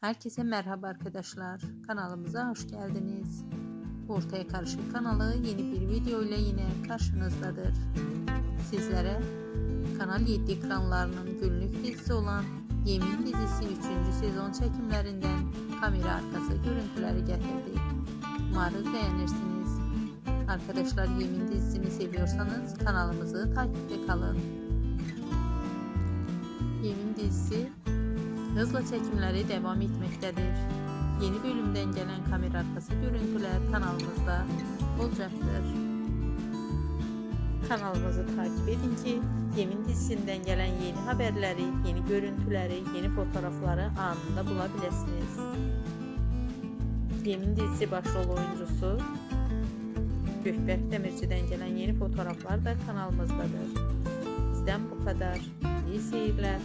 Herkese merhaba arkadaşlar. Kanalımıza hoş geldiniz. Ortaya Karışık kanalı yeni bir video ile yine karşınızdadır. Sizlere Kanal 7 ekranlarının günlük dizisi olan Yemin dizisi 3. sezon çekimlerinden kamera arkası görüntüleri getirdik. Umarız beğenirsiniz. Arkadaşlar Yemin dizisini seviyorsanız kanalımızı takipte kalın. Yemin dizisi hızla çekimleri devam etmektedir. Yeni bölümden gelen kamera arkası görüntüler kanalımızda olacaktır. Kanalımızı takip edin ki Yemin dizisinden gelen yeni haberleri, yeni görüntüleri, yeni fotoğrafları anında bulabilirsiniz. Yemin dizisi başrol oyuncusu Gökberk Demirci'den gelen yeni fotoğraflar da kanalımızdadır. Bizden bu kadar. İyi seyirler.